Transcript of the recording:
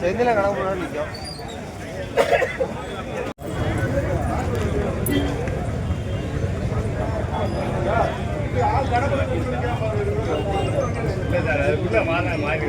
செந்தில கணக்கு நிற்கும் இல்லை சார் அதுக்குள்ளே மாறின மாறி